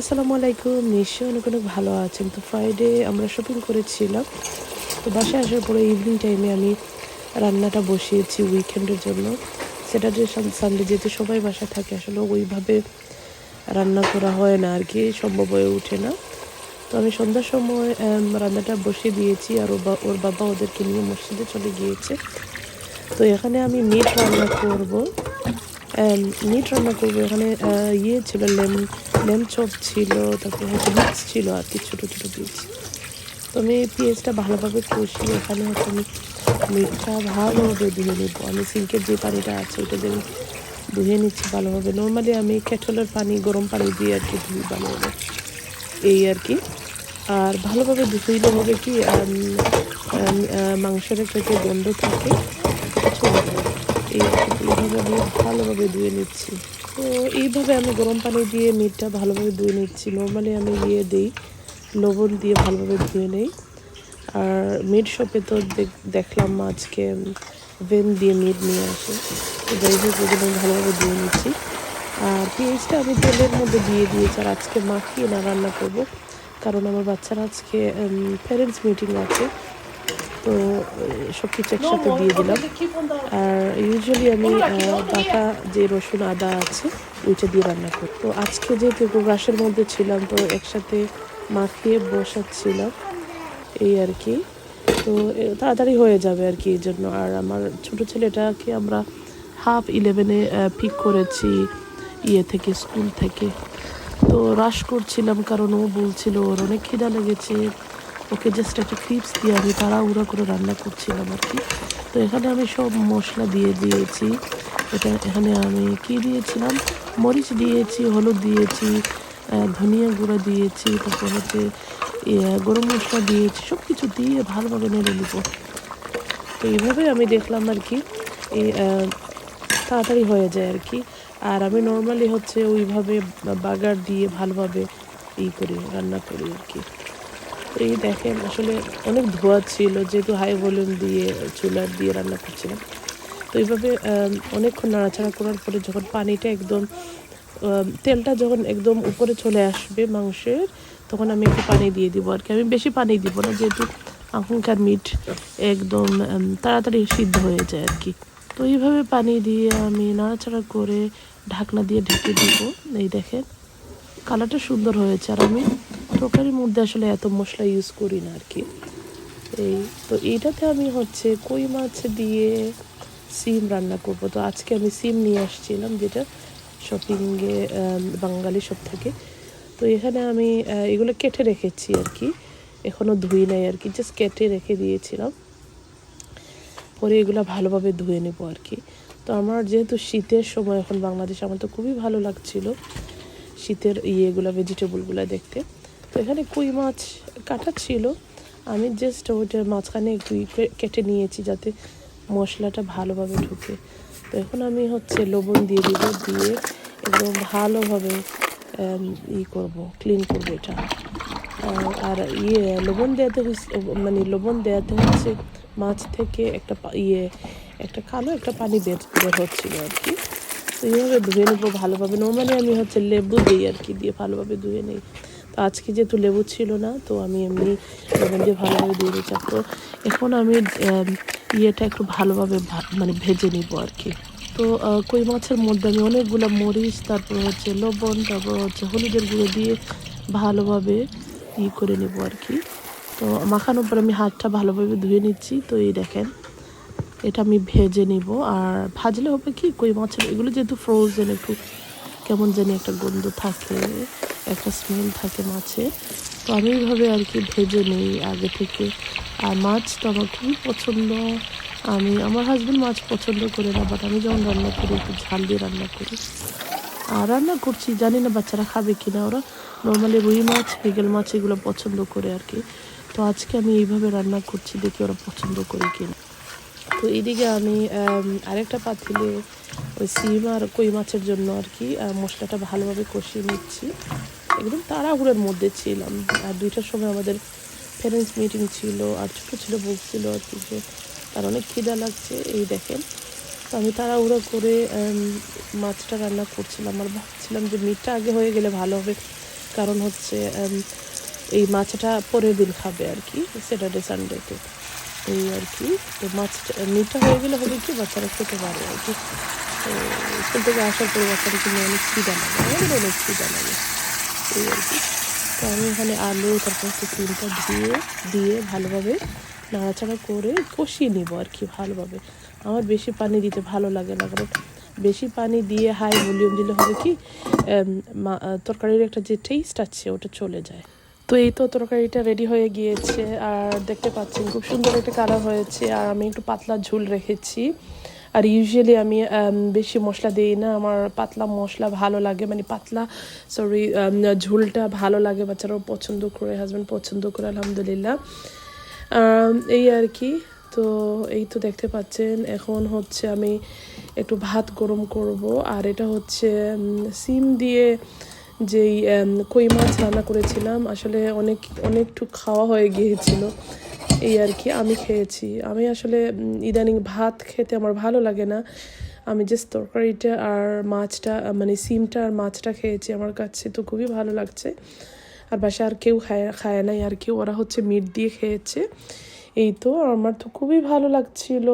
আসসালামু আলাইকুম, নিশ্চয়ই অনেক অনেক ভালো আছেন। তো ফ্রাইডে আমরা শপিং করেছিলাম। তো বাসায় আসার পরে ইভিনিং টাইমে আমি রান্নাটা বসিয়েছি উইকেন্ডের জন্য। স্যাটারডে সানডে যেহেতু সবাই বাসায় থাকে, আসলে ওইভাবে রান্না করা হয় না আর কি, সম্ভব হয়ে ওঠে না। তো আমি সন্ধ্যার সময় রান্নাটা বসিয়ে দিয়েছি আর ওর বাবা ওদেরকে নিয়ে মসজিদে চলে গিয়েছে। তো এখানে আমি মিট রান্না করব। মিট রান্না করব। এখানে ইয়ে ছিল লেম লেম চপ ছিল, তারপরে হচ্ছে মিক্স ছিল, আর কি ছোটো ছোটো পিস তো আমি এই পেঁয়াজটা ভালোভাবে কষিয়ে এখানে হচ্ছে আমি মিটটা ভালোভাবে ধুয়ে নেব। আমি সিঙ্কের যে পানিটা আছে ওটা আমি ধুয়ে নিচ্ছি ভালোভাবে। নর্মালি আমি কেটলের পানি গরম পানি দিয়ে আর কি ধুই ভালোভাবে। এই আর কি। আর ভালোভাবে ধুইলে হবে কি মাংসের একটা যে গন্ধ থাকে এইভাবে ভালোভাবে ধুয়ে নিচ্ছি। তো এইভাবে আমি গরম পানি দিয়ে মিটটা ভালোভাবে ধুয়ে নিচ্ছি। নর্মালি আমি ইয়ে দিই, লবণ দিয়ে ভালোভাবে ধুয়ে নেই। আর মিট শপে তো দেখ- দেখলাম আজকে ভেন দিয়ে মিট নিয়ে আসে। ওগুলো আমি ভালোভাবে ধুয়ে নিচ্ছি। আর পেঁয়াজটা আমি তেলের মধ্যে দিয়ে দিয়েছি আর আজকে মাখিয়ে না রান্না করব। কারণ আমার বাচ্চারা আজকে প্যারেন্টস মিটিং আছে। তো সব কিছু একসাথে দিয়ে দিলাম। আর ইউজুয়ালি আমি বাটা যে রসুন আদা আছে ওইটা দিয়ে রান্না করি। তো আজকে যেহেতু রাশের মধ্যে ছিলাম তো একসাথে মাখিয়ে বসাচ্ছিলাম এই আর কি। তো তাড়াতাড়ি হয়ে যাবে আর কি এই জন্য। আর আমার ছোটো ছেলেটাকে আমরা হাফ ইলেভেনে পিক করেছি ইয়ে থেকে স্কুল থেকে। তো রাশ করছিলাম কারণ ও বলছিল ওর অনেক খিদা লেগেছে। ওকে জাস্ট একটা ক্রিপস দিয়ে আমি তাড়াহুড়া করে রান্না করছিলাম আর কি। তো এখানে আমি সব মশলা দিয়ে দিয়েছি। এটা এখানে আমি কি দিয়েছিলাম? মরিচ দিয়েছি, হলুদ দিয়েছি ধনিয়া গুঁড়ো দিয়েছি, তারপর হচ্ছে গরম মশলা দিয়েছি সব কিছু দিয়ে ভালোভাবে নেড়ে নিব। তো এইভাবে আমি দেখলাম আর কি তাড়াতাড়ি হয়ে যায় আর কি। আর আমি নর্মালি হচ্ছে ওইভাবে বাগার দিয়ে ভালোভাবে ই করি, রান্না করি আর কি। এই দেখেন, আসলে অনেক ধোয়া ছিল, যেহেতু হাই ভলিউম দিয়ে, চুলার দিয়ে রান্না করছিলাম। তো এইভাবে অনেকক্ষণ নাড়াচাড়া করার পরে যখন পানিটা একদম তেলটা যখন একদম উপরে চলে আসবে মাংসের, তখন আমি একটু পানি দিয়ে দিব আর কি। আমি বেশি পানি দিব না, যেহেতু এখনকার মিট একদম তাড়াতাড়ি সিদ্ধ হয়ে যায় আর কি। তো এইভাবে পানি দিয়ে আমি নাড়াচাড়া করে ঢাকনা দিয়ে ঢেকে দিব। এই দেখেন, কালারটা সুন্দর হয়েছে আর আমি তরকারির মধ্যে আসলে এত মশলা ইউজ করি না আর কি। এই, তো এইটাতে আমি হচ্ছে কই মাছ দিয়ে সিম রান্না করব। তো আজকে আমি সিম নিয়ে আসছিলাম যেটা শপিংয়ে বাঙালি সব থেকে। তো এখানে আমি এগুলো কেটে রেখেছি আর কি। এখনও ধুই নাই আর কি জাস্ট কেটে রেখে দিয়েছিলাম। পরে এগুলো ভালোভাবে ধুয়ে নেব আর কি। তো আমার যেহেতু শীতের সময়, এখন বাংলাদেশ আমার তো খুবই ভালো লাগছিল শীতের ইয়েগুলো ভেজিটেবলগুলো দেখতে। তো এখানে কই মাছ কাটা ছিল। আমি জাস্ট ওইটার মাঝখানে একটু কেটে নিয়েছি যাতে মশলাটা ভালোভাবে ঢুকে। তো এখন আমি হচ্ছে লবণ দিয়ে দিব, দিয়ে একদম ভালোভাবে ই করব ক্লিন করব এটা। আর- ইয়ে লবণ দেওয়াতে মানে লবণ দেওয়াতে হচ্ছে মাছ থেকে একটা ইয়ে একটা কালো একটা পানি বের বের হচ্ছিল আর কি। তো এইভাবে ধুয়ে নেব ভালোভাবে। নর্মালি আমি হচ্ছে লেবু দিই আর কি, দিয়ে ভালোভাবে ধুয়ে নিই। আজকে যেহেতু লেবু ছিল না, তো আমি এমনি লবণ দিয়ে ভালোভাবে দিয়ে দিচ্ছি তো এখন আমি ইয়েটা একটু ভালোভাবে মানে ভেজে নিব আর কি। তো কই মাছের মধ্যে আমি অনেকগুলো মরিচ, তারপর হচ্ছে লবণ, তারপর হচ্ছে হলুদের গুঁড়ো দিয়ে ভালোভাবে ই করে নেব আর কি। তো মাখানোর পর আমি হাতটা ভালোভাবে ধুয়ে নিচ্ছি। তো এই দেখেন, এটা আমি ভেজে নিব। আর ভাজলে হবে কি, কই মাছের, এগুলো যেহেতু ফ্রোজেন একটু কেমন জানি একটা গন্ধ থাকে, একটা স্মেল থাকে মাছে। তো আমি এইভাবে আর কি ভেজে নিই আগে থেকে। আর মাছ তো আমার খুবই পছন্দ। আমি, আমার হাজব্যান্ড মাছ পছন্দ করে না বাট আমি যখন রান্না করি, একটু ঝাল দিয়ে রান্না করি। আর রান্না করছি, জানি না বাচ্চারা খাবে কি না। ওরা নর্মালি রুই মাছ মৃগেল মাছ এগুলো পছন্দ করে আর কি। তো আজকে আমি এইভাবে রান্না করছি, দেখি ওরা পছন্দ করে কিনা। তো এইদিকে আমি, আরেকটা পাতিলে ওই সিম আর কই মাছের জন্য আর কি মশলাটা ভালোভাবে কষিয়ে নিচ্ছি। একদম তাড়াহুড়োর মধ্যে ছিলাম। আর দুইটার সময় আমাদের প্যারেন্টস মিটিং ছিল, আর ছোটো ছিল বলছিল আর কি, যে তার অনেক খিদা লাগছে, এই দেখেন। তো আমি তাড়াহুড়ো করে মাছটা রান্না করছিলাম। আর ভাবছিলাম যে মিটটা আগে হয়ে গেলে ভালো হবে। কারণ হচ্ছে এই মাছটা পরের দিন খাবে আর কি স্যাটারডে সানডেতে এই আর কি, তো মাছটা মিটটা হয়ে গেলে হবে কি, বাচ্চারা খেতে পারে আর কি। স্কুল থেকে আসার পরে বাচ্চারা কিন্তু অনেক খিদা লাগে আমাদের অনেক খিদা লাগে। এই আর কি। তো আমি ওখানে আলু, তারপর হচ্ছে সিমটা ধুয়ে, দিয়ে ভালোভাবে নাড়াচাড়া করে কষিয়ে নিব আর কি ভালোভাবে। আমার বেশি পানি দিতে ভালো লাগে না, কারণ বেশি পানি দিয়ে হাই ভলিউম দিলে হবে কি তরকারির একটা যে টেস্ট আছে ওটা চলে যায়। তো এই তো তরকারিটা রেডি হয়ে গিয়েছে, আর দেখতে পাচ্ছেন খুব সুন্দর একটা কালার হয়েছে, আর আমি একটু পাতলা ঝোল রেখেছি। আর ইউজুয়ালি আমি বেশি মশলা দিই না। আমার পাতলা মশলা ভালো লাগে মানে পাতলা সরি ঝোলটা ভালো লাগে, বাচ্চারাও পছন্দ করে হাজব্যান্ড পছন্দ করে, আলহামদুলিল্লাহ। এই আর কি। তো এই তো দেখতে পাচ্ছেন, এখন হচ্ছে আমি একটু ভাত গরম করব। আর এটা হচ্ছে সিম দিয়ে যেই কই মাছ রান্না করেছিলাম, আসলে অনেক, অনেকটু খাওয়া হয়ে গিয়েছিল। এই আর কি, আমি খেয়েছি। আমি আসলে ইদানিং ভাত খেতে আমার ভালো লাগে না। আমি জাস্ট তরকারিটা আর মাছটা মানে সিমটা আর মাছটা খেয়েছি। আমার কাছে তো খুবই ভালো লাগছে। আর বাসায় আর কেউ খায় খায় নাই। আর কি, ওরা হচ্ছে মিট দিয়ে খেয়েছে। এই তো, আমার তো খুবই ভালো লাগছিল।